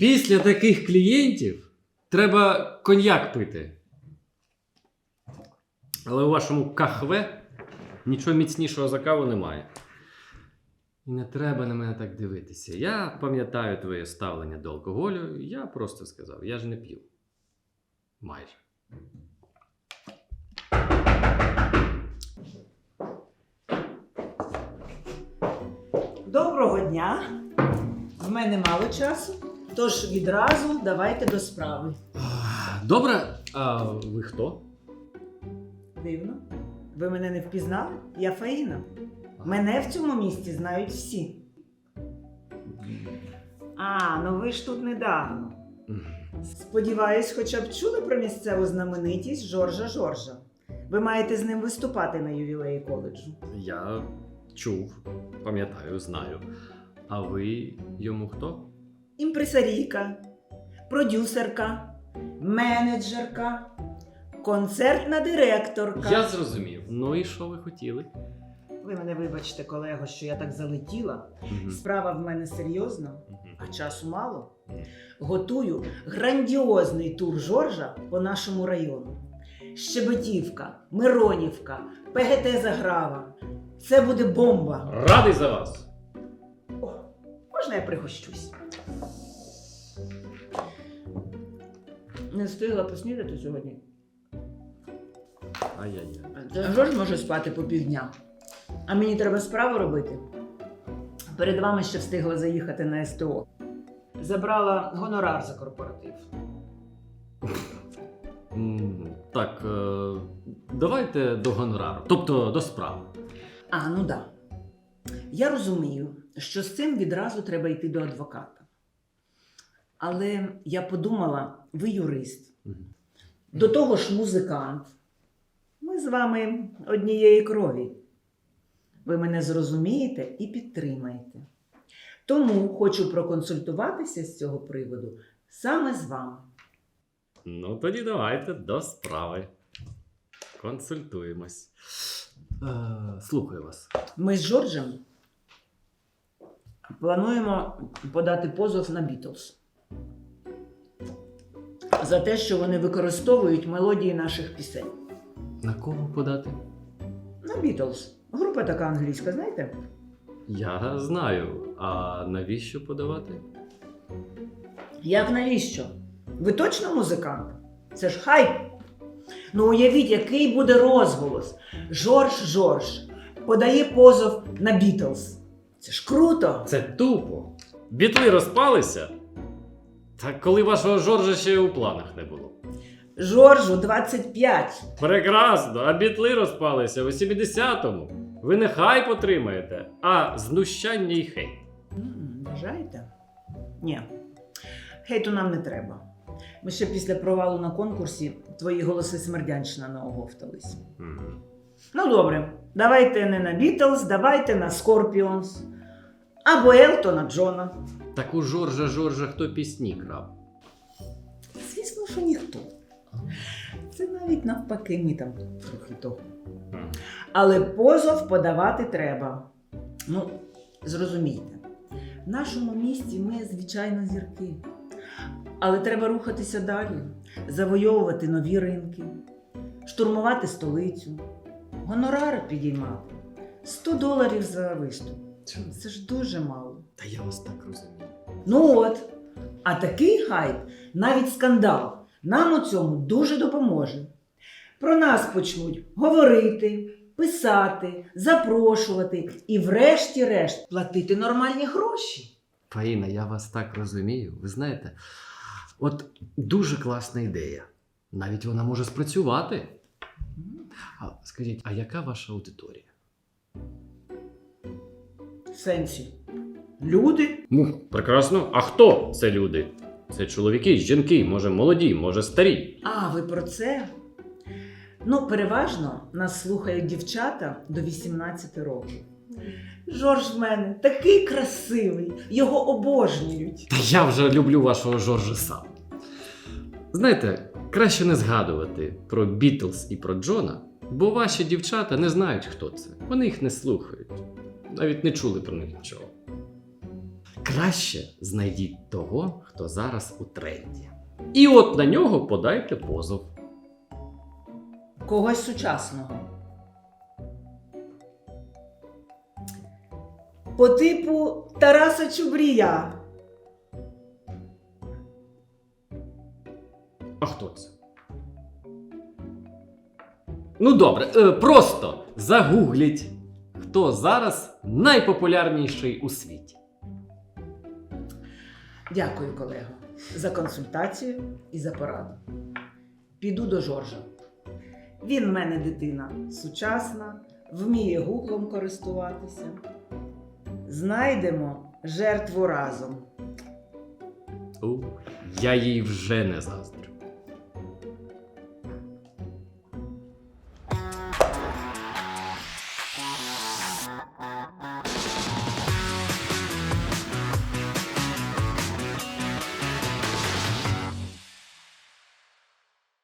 Після таких клієнтів треба коньяк пити. Але у вашому кахве нічого міцнішого за каву немає. І не треба на мене так дивитися. Я пам'ятаю твоє ставлення до алкоголю. Я просто сказав, я ж не п'ю. Майже. Доброго дня. В мене мало часу, тож відразу давайте до справи. Добре, а ви хто? Дивно. Ви мене не впізнали? Я Фаїна. Мене в цьому місті знають всі. А, ну ви ж тут недавно. Сподіваюсь, хоча б чули про місцеву знаменитість Жоржа Жоржа. Ви маєте з ним виступати на ювілеї коледжу. Я чув, пам'ятаю, знаю. А ви йому хто? Імпресарійка, продюсерка, менеджерка, концертна директорка. Я зрозумів. Ну і що ви хотіли? Ви мене вибачте, колего, що я так залетіла. Мгм. Справа в мене серйозна, Мгм. а часу мало. Готую грандіозний тур Жоржа по нашому району. Щебетівка, Миронівка, ПГТ Заграва. Це буде бомба. Радий за вас! О, можна я пригощусь? Не встигла поснідати сьогодні. Ай-яй-яй. Жорж може спати по півдня. А мені треба справу робити. Перед вами ще встигла заїхати на СТО. Забрала гонорар за корпоратив. М, Так, е, давайте до гонорару, тобто до справи. А, ну да. Я розумію, що з цим відразу треба йти до адвоката. Але я подумала, ви юрист. До того ж, музикант. Ми з вами однієї крові. Ви мене зрозумієте і підтримаєте. Тому хочу проконсультуватися з цього приводу саме з вами. Ну, тоді давайте до справи. Консультуємось. Е, слухаю вас. Ми з Джорджем плануємо подати позов на Бітлз за те, що вони використовують мелодії наших пісень. На кого подати? На Бітлз. Група така англійська, знаєте? Я знаю. А навіщо подавати? Як навіщо? Ви точно музикант? Це ж хайп. Ну уявіть, який буде розголос. Жорж Жорж подає позов на Бітлз. Це ж круто! Це тупо. Бітли розпалися. Та коли вашого Жоржа ще у планах не було. Жоржу 25. Прекрасно, а бітли розпалися у 70-му. Ви не хайп отримаєте, а знущання і хейт. М, Бажаєте? Ні. Хейту нам не треба. Ми ще після провалу на конкурсі твої голоси смердянщина наоговтались. Мгм. Ну добре, давайте не на Бітлз, давайте на Скорпіонс. Або Елтона Джона. Так у Жоржа Жоржа хто пісні крав? Звісно, що ніхто. Це навіть навпаки, ми там трохи того. Але позов подавати треба. Ну, зрозумійте, в нашому місті ми, звичайно, зірки. Але треба рухатися далі, завойовувати нові ринки, штурмувати столицю, гонорари підіймати. 100 доларів за виступ. Це ж дуже мало. Та я вас так розумію. Ну от, а такий хайп, навіть скандал, нам у цьому дуже допоможе. Про нас почнуть говорити, писати, запрошувати і, врешті-решт, платити нормальні гроші. Фаїна, я вас так розумію. Ви знаєте, от дуже класна ідея. Навіть вона може спрацювати. А скажіть, а яка ваша аудиторія? Сенсі. Люди? Ну, прекрасно. А хто це люди? Це чоловіки, жінки, може молоді, може старі. А, ви про це? Ну, переважно нас слухають дівчата до 18 років. Жорж в мене такий красивий, його обожнюють. Та я вже люблю вашого Жоржа сам. Знаєте, краще не згадувати про Бітлз і про Джона, бо ваші дівчата не знають, хто це. Вони їх не слухають. Навіть не чули про них нічого. Краще знайдіть того, хто зараз у тренді. І от на нього подайте позов. Когось сучасного. По типу Тараса Чубрія. А хто це? Ну добре, е, просто загугліть, хто зараз найпопулярніший у світі. Дякую, колего, за консультацію і за пораду. Піду до Жоржа. Він в мене дитина сучасна, вміє гуглом користуватися. Знайдемо жертву разом. У, я їй вже не заздрю.